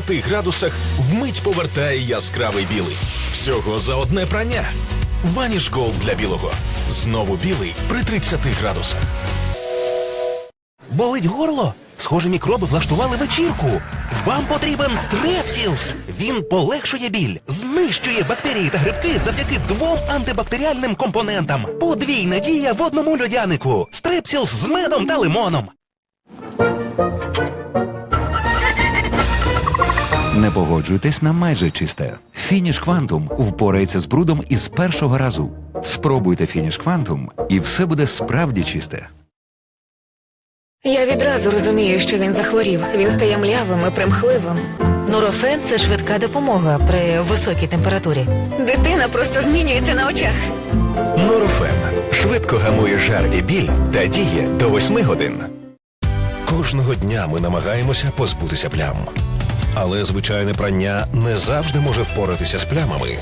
30 градусах вмить повертає яскравий білий. Всього за одне прання. Ваніш Голд для білого. Знову білий при 30 градусах. Болить горло? Схоже, мікроби влаштували вечірку. Вам потрібен стрепсілс. Він полегшує біль, знищує бактерії та грибки завдяки двом антибактеріальним компонентам. Подвійна дія в одному льодянику. Стрепсілс з медом та лимоном. Не погоджуйтесь на майже чисте. Фініш Квантум впорається з брудом із першого разу. Спробуйте Фініш Квантум, і все буде справді чисте. Я відразу розумію, що він захворів. Він стає млявим і примхливим. Нурофен це швидка допомога при високій температурі. Дитина просто змінюється на очах. Норофен швидко гамує жар і біль та діє до 8 годин. Кожного дня ми намагаємося позбутися плям. Але звичайне прання не завжди може впоратися з плямами.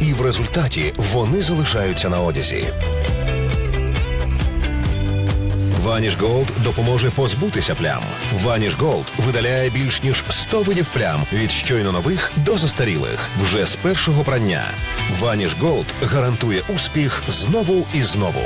І в результаті вони залишаються на одязі. Vanish Gold допоможе позбутися плям. Vanish Gold видаляє більш ніж 100 видів плям від щойно нових до застарілих вже з першого прання. Vanish Gold гарантує успіх знову і знову.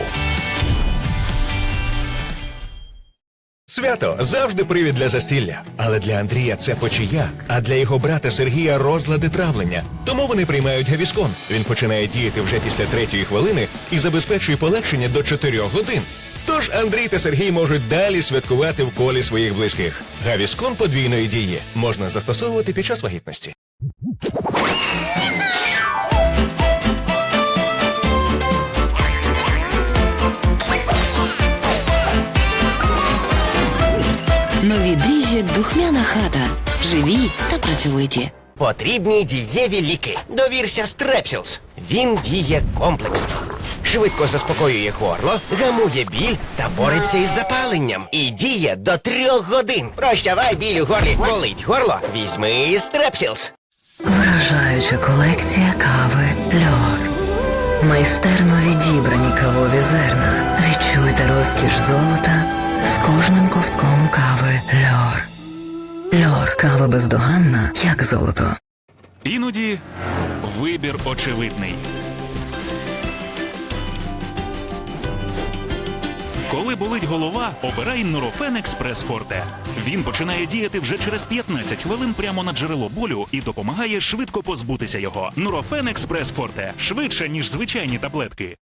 Свято завжди привід для застілля. Але для Андрія це почия, а для його брата Сергія розлади травлення. Тому вони приймають гавіскон. Він починає діяти вже після третьої хвилини і забезпечує полегшення до 4 годин. Тож Андрій та Сергій можуть далі святкувати в колі своїх близьких. Гавіскон подвійної дії можна застосовувати під час вагітності. Нові дріжджі духмяна хата. Живі та працьовиті. Потрібні дієві ліки. Довірся Стрепсілс. Він діє комплексно. Швидко заспокоює горло, гамує біль та бореться із запаленням. І діє до трьох годин. Прощавай біль у горлі. Болить горло. Візьми Стрепсілс. Вражаюча колекція кави Льор. Майстерно відібрані кавові зерна. Відчуйте розкіш золота з кожним ковтком кави Льор. Льор кава бездоганна, як золото. Іноді вибір очевидний. Коли болить голова, обирай Нурофен Експрес Форте. Він починає діяти вже через 15 хвилин прямо на джерело болю і допомагає швидко позбутися його. Нурофен Експрес Форте швидше ніж звичайні таблетки.